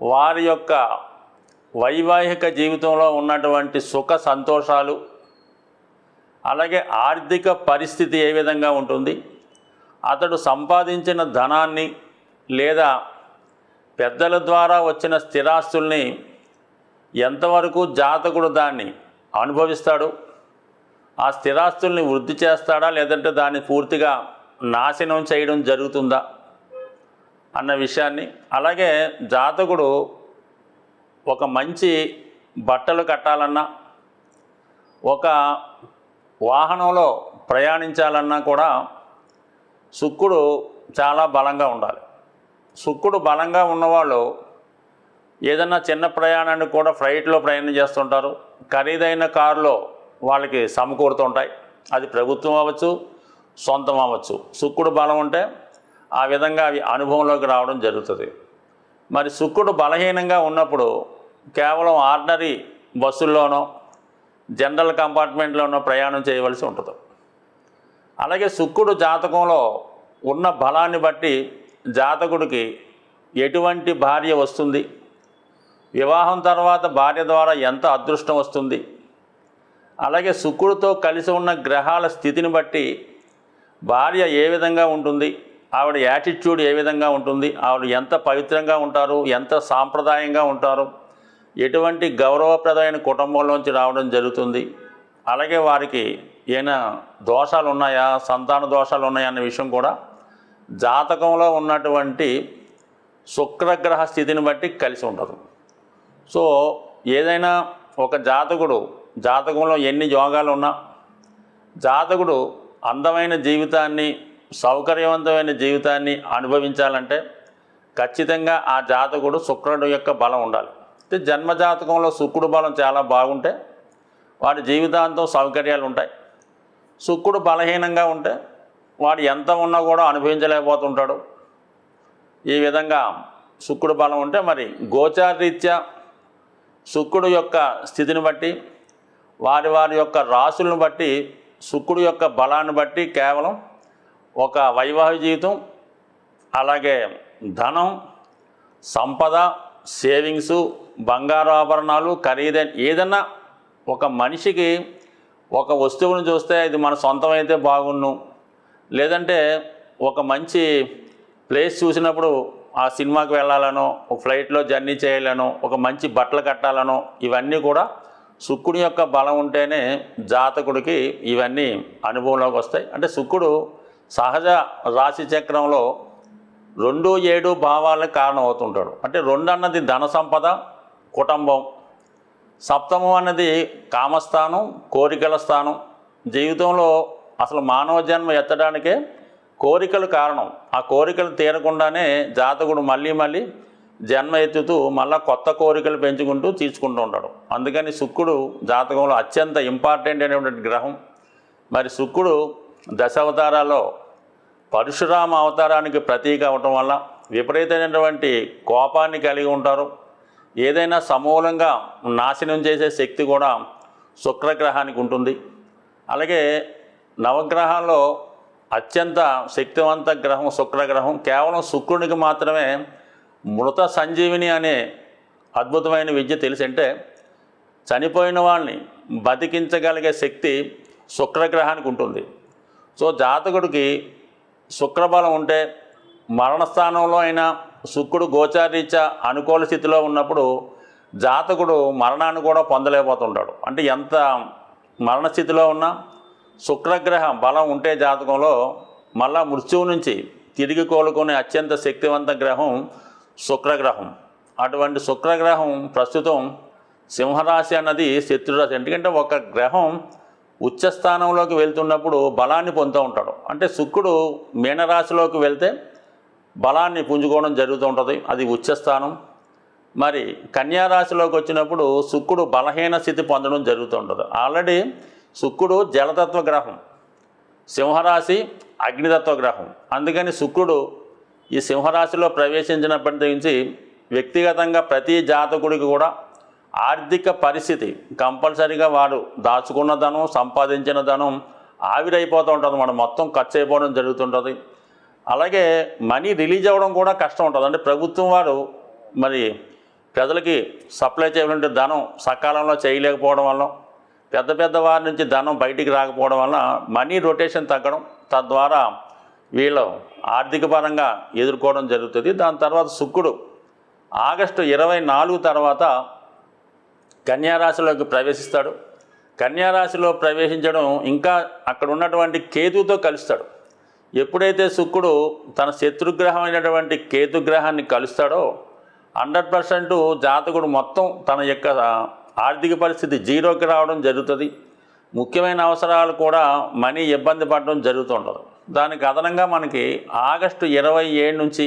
వారి యొక్క వైవాహిక జీవితంలో ఉన్నటువంటి సుఖ సంతోషాలు అలాగే ఆర్థిక పరిస్థితి ఏ విధంగా ఉంటుంది అతడు సంపాదించిన ధనాన్ని లేదా పెద్దల ద్వారా వచ్చిన స్థిరాస్తుల్ని ఎంతవరకు జాతకుడు దాన్ని అనుభవిస్తాడు ఆ స్థిరాస్తుల్ని వృద్ధి చేస్తాడా లేదంటే దాన్ని పూర్తిగా నాశనం చేయడం జరుగుతుందా? అన్న విషయాన్ని. అలాగే జాతకుడు ఒక మంచి బట్టలు కట్టాలన్నా ఒక వాహనంలో ప్రయాణించాలన్నా కూడా శుక్రుడు చాలా బలంగా ఉండాలి. శుక్రుడు బలంగా ఉన్నవాళ్ళు ఏదన్నా చిన్న ప్రయాణాన్ని కూడా ఫ్లైట్లో ప్రయాణం చేస్తుంటారు. ఖరీదైన కారులో వాళ్ళకి సమకూరుతుంటాయి. అది ప్రభుత్వం అవ్వచ్చు సొంతం అవ్వచ్చు. శుక్రుడు బలం ఉంటే ఆ విధంగా అవి అనుభవంలోకి రావడం జరుగుతుంది. మరి శుక్రుడు బలహీనంగా ఉన్నప్పుడు కేవలం ఆర్డినరీ బస్సుల్లోనో జనరల్ కంపార్ట్మెంట్లోనో ప్రయాణం చేయవలసి ఉంటుంది. అలాగే శుక్రుడు జాతకంలో ఉన్న బలాన్ని బట్టి జాతకుడికి ఎటువంటి భార్య వస్తుంది? వివాహం తర్వాత భార్య ద్వారా ఎంత అదృష్టం వస్తుంది? అలాగే శుక్రుడితో కలిసి ఉన్న గ్రహాల స్థితిని బట్టి భార్య ఏ విధంగా ఉంటుంది? ఆవిడ యాటిట్యూడ్ ఏ విధంగా ఉంటుంది? ఆవిడ ఎంత పవిత్రంగా ఉంటారు? ఎంత సాంప్రదాయంగా ఉంటారు? ఎటువంటి గౌరవప్రదమైన కుటుంబంలోంచి రావడం జరుగుతుంది? అలాగే వారికి ఏమైనా దోషాలు ఉన్నాయా సంతాన దోషాలు ఉన్నాయా అన్న విషయం కూడా జాతకంలో ఉన్నటువంటి శుక్రగ్రహ స్థితిని బట్టి కలిసి ఉండదు సో ఏదైనా ఒక జాతకుడు జాతకంలో ఎన్ని యోగాలు ఉన్నా జాతకుడు అందమైన జీవితాన్ని సౌకర్యవంతమైన జీవితాన్ని అనుభవించాలంటే ఖచ్చితంగా ఆ జాతకుడు శుక్రుడు యొక్క బలం ఉండాలి. అయితే జన్మజాతకంలో శుక్రుడు బలం చాలా బాగుంటే వాడి జీవితాంతం సౌకర్యాలు ఉంటాయి. శుక్రుడు బలహీనంగా ఉంటే వాడు ఎంత ఉన్నా కూడా అనుభవించలేకపోతుంటాడు. ఈ విధంగా శుక్రుడు బలం ఉంటే మరి గోచారరీత్యా శుక్రుడు యొక్క స్థితిని బట్టి వారి వారి యొక్క రాశులను బట్టి శుక్రుడు యొక్క బలాన్ని బట్టి కేవలం ఒక వైవాహిక జీవితం అలాగే ధనం సంపద సేవింగ్స్ బంగారు ఆభరణాలు ఖరీదైన ఏదన్నా ఒక మనిషికి ఒక వస్తువును చూస్తే ఇది మన సొంతమైతే బాగుండు. లేదంటే ఒక మంచి ప్లేస్ చూసినప్పుడు ఆ సినిమాకి వెళ్ళాలనో ఒక ఫ్లైట్లో జర్నీ చేయాలనో ఒక మంచి బట్టలు కట్టాలనో ఇవన్నీ కూడా శుక్రుడి యొక్క బలం ఉంటేనే జాతకుడికి ఇవన్నీ అనుభవంలోకి వస్తాయి. అంటే శుక్రుడు సహజ రాశి చక్రంలో రెండు ఏడు భావాలకు కారణం అవుతుంటాడు అంటే రెండు అన్నది ధన సంపద కుటుంబం. సప్తమం అన్నది కామస్థానం కోరికల స్థానం. జీవితంలో అసలు మానవ జన్మ ఎత్తడానికే కోరికలు కారణం. ఆ కోరికలు తీరకుండానే జాతకుడు మళ్ళీ మళ్ళీ జన్మ ఎత్తుతూ మళ్ళా కొత్త కోరికలు పెంచుకుంటూ తీర్చుకుంటూ ఉంటాడు. అందుకని శుక్రుడు జాతకంలో అత్యంత ఇంపార్టెంట్ అయినటువంటి గ్రహం. మరి శుక్రుడు దశావతారాల్లో పరశురామ అవతారానికి ప్రతీక అవటం వల్ల విపరీతమైనటువంటి కోపాన్ని కలిగి ఉంటారు. ఏదైనా సమూలంగా నాశనం చేసే శక్తి కూడా శుక్రగ్రహానికి ఉంటుంది. అలాగే నవగ్రహాల్లో అత్యంత శక్తివంత గ్రహం శుక్రగ్రహం. కేవలం శుక్రునికి మాత్రమే మృత సంజీవిని అనే అద్భుతమైన విద్య తెలిసి చనిపోయిన వాళ్ళని బతికించగలిగే శక్తి శుక్రగ్రహానికి ఉంటుంది. సో జాతకుడికి శుక్రబలం ఉంటే మరణస్థానంలో అయినా శుక్రుడు గోచారీత్యా అనుకూల స్థితిలో ఉన్నప్పుడు జాతకుడు మరణాన్ని కూడా పొందలేకపోతుంటాడు. అంటే ఎంత మరణస్థితిలో ఉన్నా శుక్రగ్రహ బలం ఉంటే జాతకంలో మళ్ళా మృత్యువు నుంచి తిరిగి కోలుకునే అత్యంత శక్తివంత గ్రహం శుక్రగ్రహం. అటువంటి శుక్రగ్రహం ప్రస్తుతం సింహరాశి అన్నది శత్రురాశి. ఎందుకంటే ఒక గ్రహం ఉచ్చస్థానంలోకి వెళ్తున్నప్పుడు బలాన్ని పొందుతూ ఉంటాడు. అంటే శుక్రుడు మీనరాశిలోకి వెళ్తే బలాన్ని పుంజుకోవడం జరుగుతూ ఉంటుంది. అది ఉచ్చస్థానం. మరి కన్యారాశిలోకి వచ్చినప్పుడు శుక్రుడు బలహీన స్థితి పొందడం జరుగుతూ ఉంటుంది. ఆల్రెడీ శుక్రుడు జలతత్వ గ్రహం సింహరాశి అగ్నితత్వ గ్రహం. అందుకని శుక్రుడు ఈ సింహరాశిలో ప్రవేశించినప్పటి నుంచి వ్యక్తిగతంగా ప్రతి జాతకుడికి కూడా ఆర్థిక పరిస్థితి కంపల్సరీగా వాడు దాచుకున్న ధనం సంపాదించిన ధనం ఆవిరైపోతూ ఉంటుంది. మనం మొత్తం ఖర్చు అయిపోవడం జరుగుతుంటుంది. అలాగే మనీ రిలీజ్ అవ్వడం కూడా కష్టం ఉంటుంది. అంటే ప్రభుత్వం వారు మరి ప్రజలకి సప్లై చేయవలసిన ధనం సకాలంలో చేయలేకపోవడం వల్ల పెద్ద పెద్ద వారి నుంచి ధనం బయటికి రాకపోవడం వల్ల మనీ రొటేషన్ తగ్గడం తద్వారా వీళ్ళు ఆర్థిక పరంగా ఎదుర్కోవడం జరుగుతుంది. దాని తర్వాత శుక్రుడు ఆగస్టు ఇరవై నాలుగు తర్వాత కన్యారాశిలోకి ప్రవేశిస్తాడు. కన్యారాశిలో ప్రవేశించడం ఇంకా అక్కడ ఉన్నటువంటి కేతుతో కలుస్తాడు. ఎప్పుడైతే శుక్రుడు తన శత్రుగ్రహం అయినటువంటి కేతుగ్రహాన్ని కలుస్తాడో హండ్రెడ్ పర్సెంట్ జాతకుడు మొత్తం తన యొక్క ఆర్థిక పరిస్థితి జీరోకి రావడం జరుగుతుంది. ముఖ్యమైన అవసరాలు కూడా మనీ ఇబ్బంది పడడం జరుగుతుంటుంది దానికి అదనంగా మనకి ఆగస్టు ఇరవై ఏడు నుంచి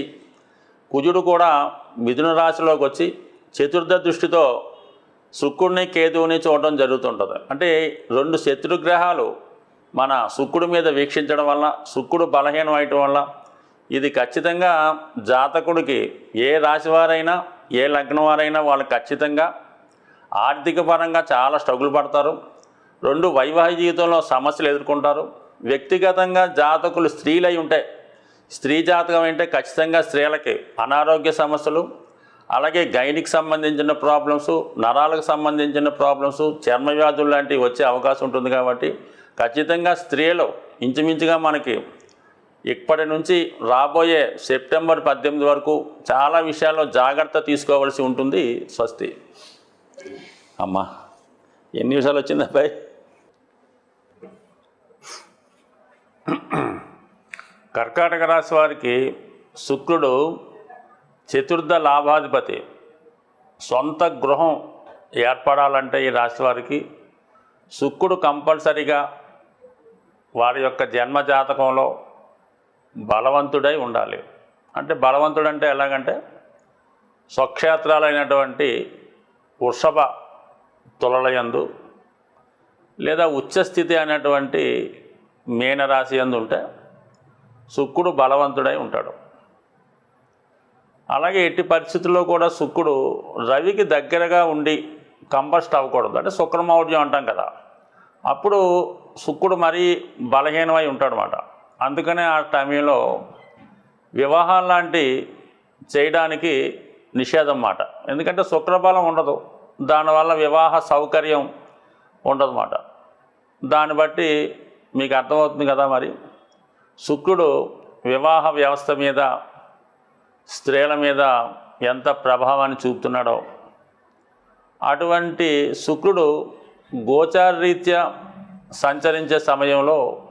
కుజుడు కూడా మిథున రాశిలోకి వచ్చి చతుర్థ దృష్టితో శుక్రుడిని కేతువుని చూడడం జరుగుతుంటుంది. అంటే రెండు శత్రుగ్రహాలు మన శుక్రుడి మీద వీక్షించడం వల్ల శుక్రుడు బలహీనం అయ్యటం వల్ల ఇది ఖచ్చితంగా జాతకుడికి ఏ రాశివారైనా ఏ లగ్నం వారైనా వాళ్ళు ఖచ్చితంగా ఆర్థిక పరంగా చాలా స్ట్రగుల్ పడతారు. రెండు వైవాహిక జీవితంలో సమస్యలు ఎదుర్కొంటారు. వ్యక్తిగతంగా జాతకులు స్త్రీలై ఉంటాయి స్త్రీ జాతకం అంటే ఖచ్చితంగా స్త్రీలకి అనారోగ్య సమస్యలు అలాగే గైనికి సంబంధించిన ప్రాబ్లమ్స్ నరాలకు సంబంధించిన ప్రాబ్లమ్స్ చర్మ వ్యాధులు లాంటివి వచ్చే అవకాశం ఉంటుంది కాబట్టి ఖచ్చితంగా స్త్రీలు ఇంచుమించుగా మనకి ఇప్పటి నుంచి రాబోయే సెప్టెంబర్ పద్దెనిమిది వరకు చాలా విషయాల్లో జాగ్రత్త తీసుకోవాల్సి ఉంటుంది స్వస్తి. అమ్మా ఎన్ని నిమిషాలు వచ్చింది అబ్బాయి? కర్కాటక రాశి వారికి శుక్రుడు చతుర్థ లాభాధిపతి. సొంత గృహం ఏర్పడాలంటే ఈ రాశి వారికి శుక్రుడు కంపల్సరిగా వారి యొక్క జన్మ జాతకంలో బలవంతుడై ఉండాలి. అంటే బలవంతుడంటే ఎలాగంటే స్వక్షేత్రాలైనటువంటి వృషభ తులలయందు లేదా ఉచ్చస్థితి అనేటువంటి మీనరాశి యందు ఉంటే శుక్రుడు బలవంతుడై ఉంటాడు. అలాగే ఎట్టి పరిస్థితుల్లో కూడా శుక్రుడు రవికి దగ్గరగా ఉండి కంబస్ట్ అవ్వకూడదు. అంటే శుక్రమౌర్యం అంటాం కదా. అప్పుడు శుక్రుడు మరీ బలహీనమై ఉంటాడనమాట అందుకనే ఆ టైంలో వివాహాలు లాంటి చేయడానికి నిషేధం మాట ఎందుకంటే శుక్రబలం ఉండదు. దానివల్ల వివాహ సౌకర్యం ఉండదన్నమాట. దాన్ని బట్టి మీకు అర్థమవుతుంది కదా మరి. శుక్రుడు వివాహ వ్యవస్థ మీద స్త్రీల మీద ఎంత ప్రభావాన్ని చూపుతున్నాడో. అటువంటి శుక్రుడు గోచారరీత్యా సంచరించే సమయంలో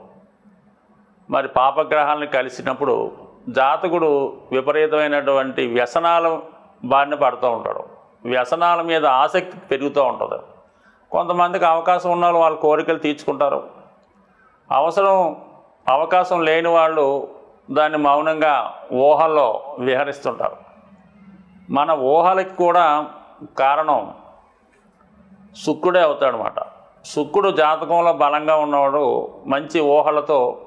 మరి పాపగ్రహాలను కలిసినప్పుడు జాతకుడు విపరీతమైనటువంటి వ్యసనాల బారిన పడుతూ ఉంటాడు. వ్యసనాల మీద ఆసక్తి పెరుగుతూ ఉంటుంది. కొంతమందికి అవకాశం ఉన్న వాళ్ళు వాళ్ళ కోరికలు తీర్చుకుంటారు. అవసరం అవకాశం లేని వాళ్ళు దాన్ని మౌనంగా ఊహల్లో విహరిస్తుంటారు. మన ఊహలకి కూడా కారణం శుక్రుడే అవుతాడనమాట శుక్రుడు జాతకంలో బలంగా ఉన్నవాడు మంచి ఊహలతో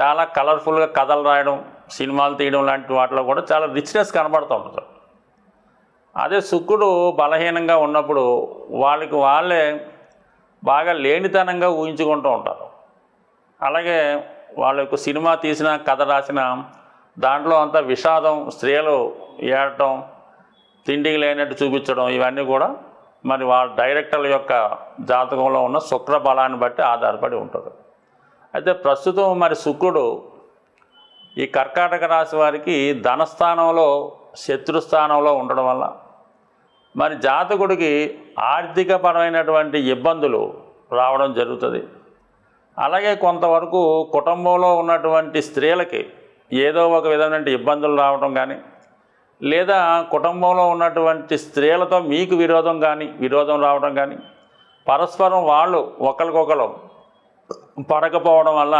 చాలా కలర్ఫుల్గా కథలు రాయడం సినిమాలు తీయడం లాంటి వాటిలో కూడా చాలా రిచ్నెస్ కనబడుతూ ఉంటుంది అదే శుక్రుడు బలహీనంగా ఉన్నప్పుడు వాళ్ళకి వాళ్ళే బాగా లేనితనంగా ఊహించుకుంటూ ఉంటారు. అలాగే వాళ్ళ యొక్క సినిమా తీసిన కథ రాసిన దాంట్లో అంతా విషాదం స్త్రీలు ఏడటం తిండికి లేనట్టు చూపించడం ఇవన్నీ కూడా మరి వాళ్ళ డైరెక్టర్ల యొక్క జాతకంలో ఉన్న శుక్ర బలాన్ని బట్టి ఆధారపడి ఉంటుంది. అయితే ప్రస్తుతం మరి శుక్రుడు ఈ కర్కాటక రాశి వారికి ధనస్థానంలో శత్రుస్థానంలో ఉండడం వల్ల మరి జాతకుడికి ఆర్థికపరమైనటువంటి ఇబ్బందులు రావడం జరుగుతుంది. అలాగే కొంతవరకు కుటుంబంలో ఉన్నటువంటి స్త్రీలకి ఏదో ఒక విధమైన ఇబ్బందులు రావడం కానీ లేదా కుటుంబంలో ఉన్నటువంటి స్త్రీలతో మీకు విరోధం కానీ విరోధం రావడం కానీ పరస్పరం వాళ్ళు ఒకరికొకరు పడకపోవడం వల్ల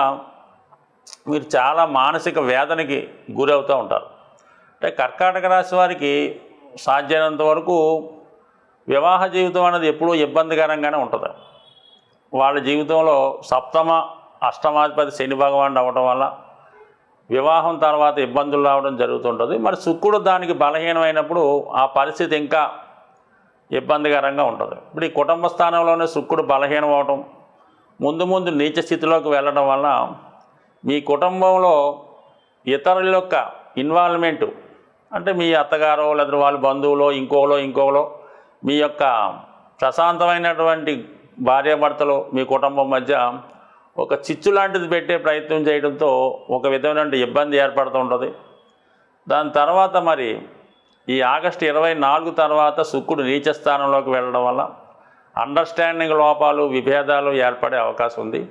మీరు చాలా మానసిక వేదనకి గురవుతూ ఉంటారు. అంటే కర్కాటక రాశి వారికి సాధ్యమైనంత వరకు వివాహ జీవితం అనేది ఎప్పుడూ ఇబ్బందికరంగానే ఉంటుంది. వాళ్ళ జీవితంలో సప్తమ అష్టమాధిపతి శని భగవానుడు అవ్వడం వల్ల వివాహం తర్వాత ఇబ్బందులు రావడం జరుగుతుంటుంది. మరి శుక్రుడు దానికి బలహీనమైనప్పుడు ఆ పరిస్థితి ఇంకా ఇబ్బందికరంగా ఉంటుంది. ఇప్పుడు ఈ కుటుంబ స్థానంలోనే శుక్రుడు బలహీనం అవటం ముందు ముందు నీచ స్థితిలోకి వెళ్ళడం వల్ల మీ కుటుంబంలో ఇతరుల యొక్క ఇన్వాల్వ్మెంటు అంటే మీ అత్తగారో లేదా వాళ్ళ బంధువులో ఇంకోలో ఇంకోలో మీ యొక్క ప్రశాంతమైనటువంటి భార్యాభర్తలు మీ కుటుంబం మధ్య ఒక చిచ్చు లాంటిది పెట్టే ప్రయత్నం చేయడంతో ఒక విధమైన ఇబ్బంది ఏర్పడుతూ ఉంటుంది. దాని తర్వాత మరి ఈ ఆగస్టు ఇరవై నాలుగు తర్వాత శుక్రుడు నీచ స్థానంలోకి వెళ్ళడం వల్ల అండర్స్టాండింగ్ లోపాలు విభేదాలు ఏర్పడే అవకాశం ఉంది.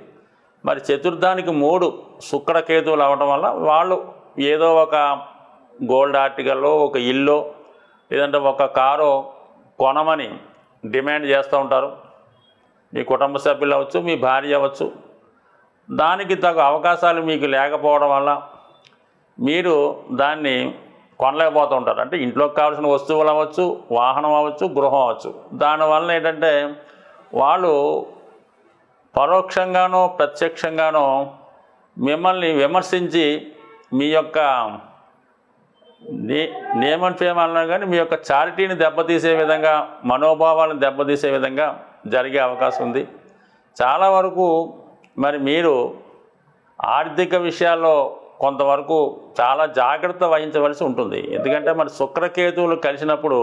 మరి చతుర్థానికి మూడు శుక్రకేతువులు అవడం వల్ల వాళ్ళు ఏదో ఒక గోల్డ్ ఆర్టికల్లో ఒక ఇల్లు లేదంటే ఒక కారు కొనమని డిమాండ్ చేస్తూ ఉంటారు. మీ కుటుంబ సభ్యులు అవ్వచ్చు మీ భార్య అవ్వచ్చు. దానికి తగు అవకాశాలు మీకు లేకపోవడం వల్ల మీరు దాన్ని కొనలేకపోతూ ఉంటారు. అంటే ఇంట్లోకి కావాల్సిన వస్తువులు అవ్వచ్చు వాహనం అవ్వచ్చు గృహం అవ్వచ్చు. దానివల్ల ఏంటంటే వాళ్ళు పరోక్షంగానో ప్రత్యక్షంగానో మిమ్మల్ని విమర్శించి మీ యొక్క నే నేమ్ కానీ మీ యొక్క చారిటీని దెబ్బతీసే విధంగా మనోభావాలను దెబ్బతీసే విధంగా జరిగే అవకాశం ఉంది. చాలా వరకు మరి మీరు ఆర్థిక విషయాల్లో కొంతవరకు చాలా జాగ్రత్త వహించవలసి ఉంటుంది. ఎందుకంటే మరి శుక్రకేతువులు కలిసినప్పుడు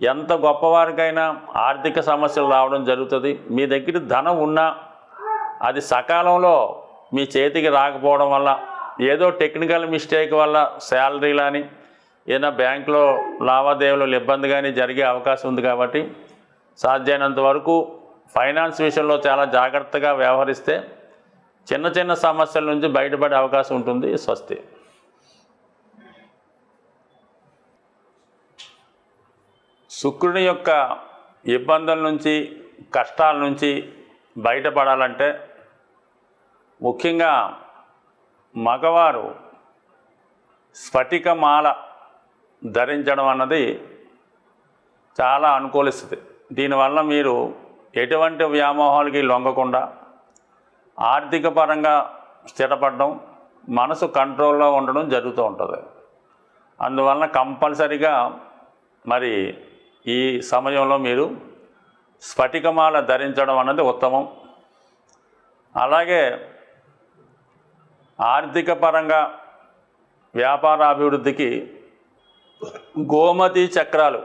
ఎంత గొప్పవారికైనా ఆర్థిక సమస్యలు రావడం జరుగుతుంది. మీ దగ్గర ధనం ఉన్నా అది సకాలంలో మీ చేతికి రాకపోవడం వల్ల ఏదో టెక్నికల్ మిస్టేక్ వల్ల శాలరీ కానీ ఏదైనా బ్యాంకులో లావాదేవీలు ఇబ్బంది కానీ జరిగే అవకాశం ఉంది కాబట్టి సాధ్యమైనంత వరకు ఫైనాన్స్ విషయంలో చాలా జాగ్రత్తగా వ్యవహరిస్తే చిన్న చిన్న సమస్యల నుంచి బయటపడే అవకాశం ఉంటుంది స్వస్తి. శుక్రుని యొక్క ఇబ్బందుల నుంచి కష్టాల నుంచి బయటపడాలంటే ముఖ్యంగా మగవారు స్ఫటికమాల ధరించడం అన్నది చాలా అనుకూలిస్తుంది. దీనివల్ల మీరు ఎటువంటి వ్యామోహాలకి లొంగకుండా ఆర్థిక పరంగా స్థిరపడడం మనసు కంట్రోల్లో ఉండడం జరుగుతూ ఉంటుంది. అందువలన కంపల్సరిగా మరి ఈ సమయంలో మీరు స్ఫటికమాల ధరించడం అన్నది ఉత్తమం. అలాగే ఆర్థిక పరంగా వ్యాపార అభివృద్ధికి గోమతి చక్రాలు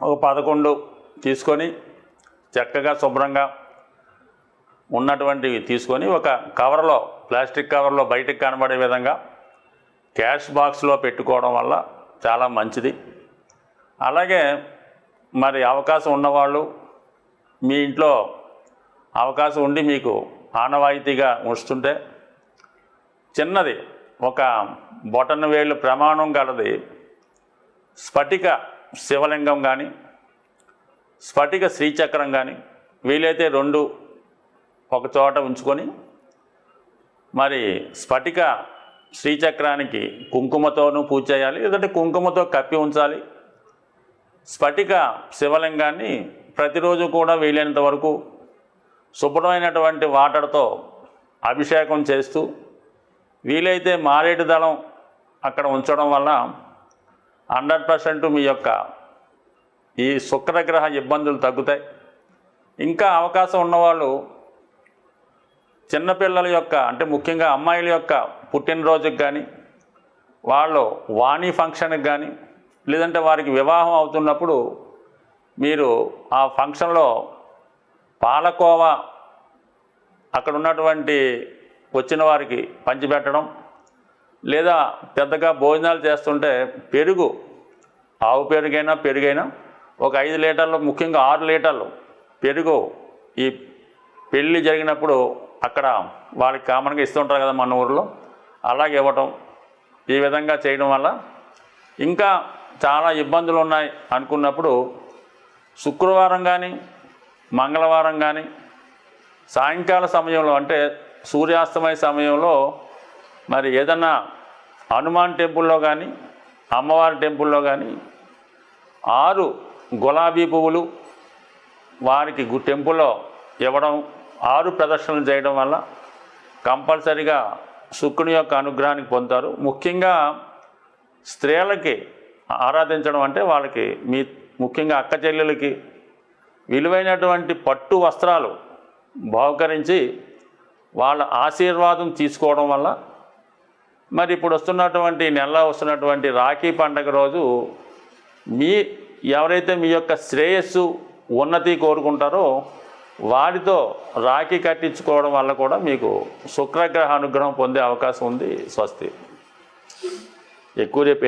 ఒక పదకొండు తీసుకొని చక్కగా శుభ్రంగా ఉన్నటువంటివి తీసుకొని ఒక కవర్లో ప్లాస్టిక్ కవర్లో బయటికి కనబడే విధంగా క్యాష్ బాక్స్లో పెట్టుకోవడం వల్ల చాలా మంచిది. అలాగే మరి అవకాశం ఉన్నవాళ్ళు మీ ఇంట్లో అవకాశం ఉండి మీకు ఆనవాయితీగా ఉంచుతుంటే చిన్నది ఒక బొటన వేళ్ళు ప్రమాణం గలది స్ఫటిక శివలింగం కానీ స్ఫటిక శ్రీచక్రం కానీ వీలైతే రెండు ఒక చోట ఉంచుకొని మరి స్ఫటిక శ్రీచక్రానికి కుంకుమతోనూ పూజ చేయాలి లేదంటే కుంకుమతో కప్పి ఉంచాలి. స్ఫటిక శివలింగాన్ని ప్రతిరోజు కూడా వీలైనంత వరకు శుభ్రమైనటువంటి వాటర్తో అభిషేకం చేస్తూ వీలైతే మారేడు దళం అక్కడ ఉంచడం వల్ల హండ్రెడ్ పర్సెంట్ మీ యొక్క ఈ శుక్రగ్రహ ఇబ్బందులు తగ్గుతాయి. ఇంకా అవకాశం ఉన్నవాళ్ళు చిన్నపిల్లల యొక్క అంటే ముఖ్యంగా అమ్మాయిల యొక్క పుట్టినరోజుకి కానీ వాళ్ళు వాణి ఫంక్షన్కి కానీ లేదంటే వారికి వివాహం అవుతున్నప్పుడు మీరు ఆ ఫంక్షన్లో పాలకోవ అక్కడ ఉన్నటువంటి వచ్చిన వారికి పంచిపెట్టడం లేదా పెద్దగా భోజనాలు చేస్తుంటే పెరుగు ఆవు పెరుగైనా పెరుగైనా ఒక ఐదు లీటర్లు ముఖ్యంగా ఆరు లీటర్లు పెరుగు ఈ పెళ్ళి జరిగినప్పుడు అక్కడ వాళ్ళకి కామన్గా ఇస్తుంటారు కదా మన ఊరిలో అలాగే ఇవ్వటం ఈ విధంగా చేయడం వల్ల ఇంకా చాలా ఇబ్బందులు ఉన్నాయి అనుకున్నప్పుడు శుక్రవారం కానీ మంగళవారం కానీ సాయంకాల సమయంలో అంటే సూర్యాస్తమయ సమయంలో మరి ఏదన్నా హనుమాన్ టెంపుల్లో కానీ అమ్మవారి టెంపుల్లో కానీ ఆరు గులాబీ పువ్వులు వారికి గు- టెంపుల్లో ఇవ్వడం ఆరు ప్రదర్శనలు చేయడం వల్ల కంపల్సరిగా శుక్రుని యొక్క అనుగ్రహానికి పొందుతారు. ముఖ్యంగా స్త్రీలకి ఆరాధించడం అంటే వాళ్ళకి మీ ముఖ్యంగా అక్క చెల్లెలకి విలువైనటువంటి పట్టు వస్త్రాలు బహుకరించి వాళ్ళ ఆశీర్వాదం తీసుకోవడం వల్ల మరి ఇప్పుడు వస్తున్నటువంటి నెల వస్తున్నటువంటి రాఖీ పండగ రోజు మీ ఎవరైతే మీ యొక్క శ్రేయస్సు ఉన్నతి కోరుకుంటారో వారితో రాఖీ కట్టించుకోవడం వల్ల కూడా మీకు శుక్రగ్రహ అనుగ్రహం పొందే అవకాశం ఉంది స్వస్తి. ఎక్కువ రేపు